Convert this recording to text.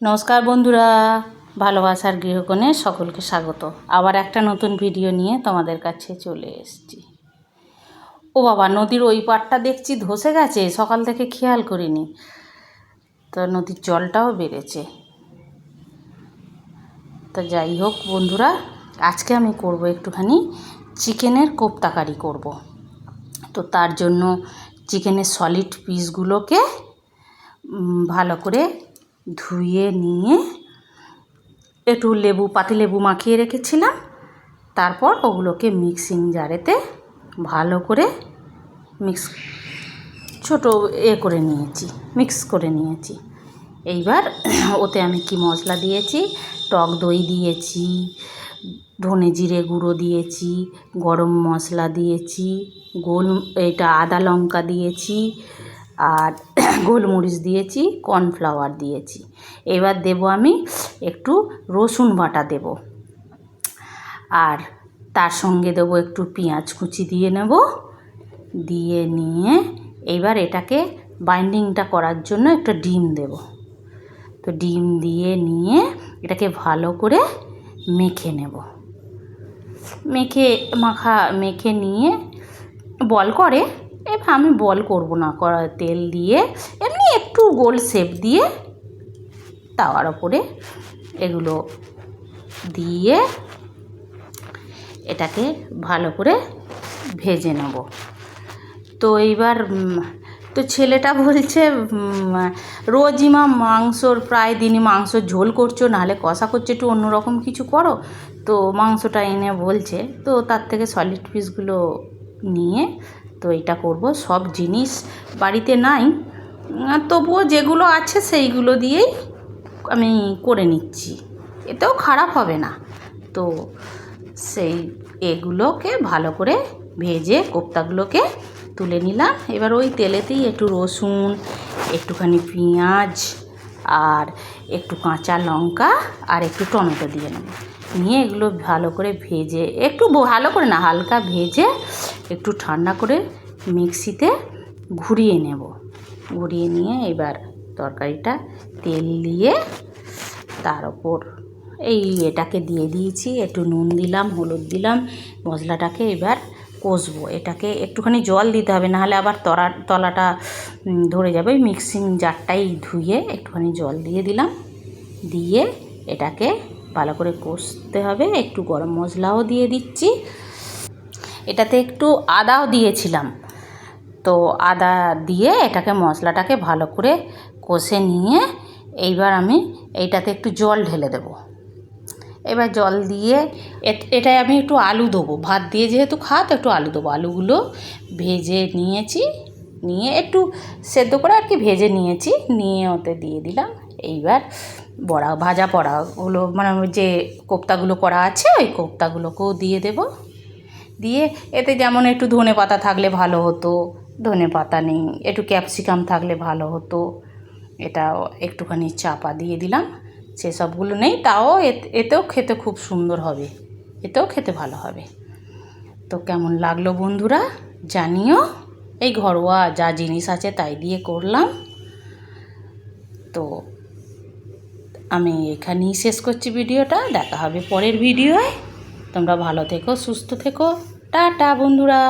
নমস্কার বন্ধুরা, ভালোবাসার গৃহকোণে সকলকে স্বাগত। আবার একটা নতুন ভিডিও নিয়ে তোমাদের কাছে চলে এসেছি। ও বাবা, নদীর ওই পাড়টা দেখছি ধসে গেছে, সকাল থেকে খেয়াল করিনি। তো নদীর জলটাও বেড়েছে। তো যাই হোক বন্ধুরা, আজকে আমি করব একটুখানি চিকেনের কোপ্তাকারি করব। তো তার জন্য চিকেনের সলিড পিসগুলোকে ভালো করে ধুয়ে নিয়ে একটু লেবু পাতিলেবু মাখিয়ে রেখেছিলাম। তারপর ওগুলোকে মিক্সিং জারেতে ভালো করে মিক্স, ছোটো এ করে নিয়েছি, মিক্স করে নিয়েছি। এইবার ওতে আমি কি মশলা দিয়েছি? টক দই দিয়েছি, ধনে জিরে গুঁড়ো দিয়েছি, গরম মশলা দিয়েছি, গোল, এটা আদা লঙ্কা দিয়েছি, আর গোলমরিচ দিয়েছি কর্নফ্লাওয়ার দিয়েছি। এবার দেব আমি একটু রসুন বাটা দেব। আর তার সঙ্গে দেবো একটু পেঁয়াজ কুচি দিয়ে নেব। দিয়ে নিয়ে এইবার এটাকে বাইন্ডিংটা করার জন্য একটা ডিম দেব। তো ডিম দিয়ে নিয়ে এটাকে ভালো করে মেখে নেব। মেখে, মাখা, মেখে নিয়ে বল করে এবার আমি বল করব না করা তেল দিয়ে এমনি একটু গোল শেপ দিয়ে তাওয়ার ওপরে এগুলো দিয়ে এটাকে ভালো করে ভেজে নেব। তো এইবার তো ছেলেটা বলছে উম, রোজই মা মাংসর প্রায় দিনই মাংসর ঝোল করছ নাহলে কষা করছ একটু অন্যরকম কিছু করো। তো মাংসটা এনে বলছে তো তার থেকে সলিড পিসগুলো নিয়ে তো এটা করব। সব জিনিস বাড়িতে নাই। তবুও যেগুলো আছে সেইগুলো দিয়েই আমি করে নিচ্ছি। এতেও খারাপ হবে না। তো সেই এগুলোকে ভালো করে ভেজে কোপ্তাগুলোকে তুলে নিলাম। এবার ওই তেলেতেই একটু রসুন, একটুখানি পেঁয়াজ আর একটু কাঁচা লঙ্কা আর একটু টমেটো দিয়ে নেব। নিয়ে এগুলো ভালো করে ভেজে, একটু ভালো করে না, হালকা ভেজে একটু ঠান্ডা করে মিক্সিতে ঘুরিয়ে নেব। ঘুরিয়ে নিয়ে এবার তরকারিটা তেল দিয়ে তার ওপর এই এটাকে দিয়ে দিয়েছি, একটু নুন দিলাম, হলুদ দিলাম, মশলাটাকে এবার কষবো। এটাকে একটুখানি জল দিতে হবে, নাহলে আবার তরা, তলাটা ধরে যাবে। মিক্সিং জারটাই ধুয়ে একটুখানি জল দিয়ে দিলাম। দিয়ে এটাকে ভালো করে কষতে হবে। একটু গরম মশলাও দিয়ে দিচ্ছি। এটাতে একটু আদাও দিয়েছিলাম। তো আদা দিয়ে এটাকে মশলাটাকে ভালো করে কষে নিয়ে এইবার আমি এইটাতে একটু জল ঢেলে দেবো। এবার জল দিয়ে এট- এটায় আমি একটু আলু দেবো। ভাত দিয়ে যেহেতু খাওয়া তো একটু আলু দেবো। আলুগুলো ভেজে নিয়েছি। নিয়ে একটু সেদ্ধ করে আর কি ভেজে নিয়েছি। নিয়ে ওতে দিয়ে দিলাম। এইবার বড়া, ভাজা পড়াগুলো মানে যে কোপ্তাগুলো করা আছে, ওই কোপ্তাগুলোকেও দিয়ে দেবো। দিয়ে এতে যেমন একটু ধনে পাতা থাকলে ভালো হতো, ধনে পাতা নেই, একটু ক্যাপসিকাম থাকলে ভালো হতো এটা একটুখানি চাপা দিয়ে দিলাম সেসবগুলো নেই, তাও এত- এতেও খেতে খুব সুন্দর হবে, এতেও খেতে ভালো হবে। তো কেমন লাগল বন্ধুরা, জানিও, এই ঘরোয়া যা জিনিস আছে তাই দিয়ে করলাম। তো আমি এখানেই শেষ করছি ভিডিওটা। দেখা হবে পরের ভিডিওয়। তোমরা ভালো থেকো, সুস্থ থেকো। টাটা বন্ধুরা।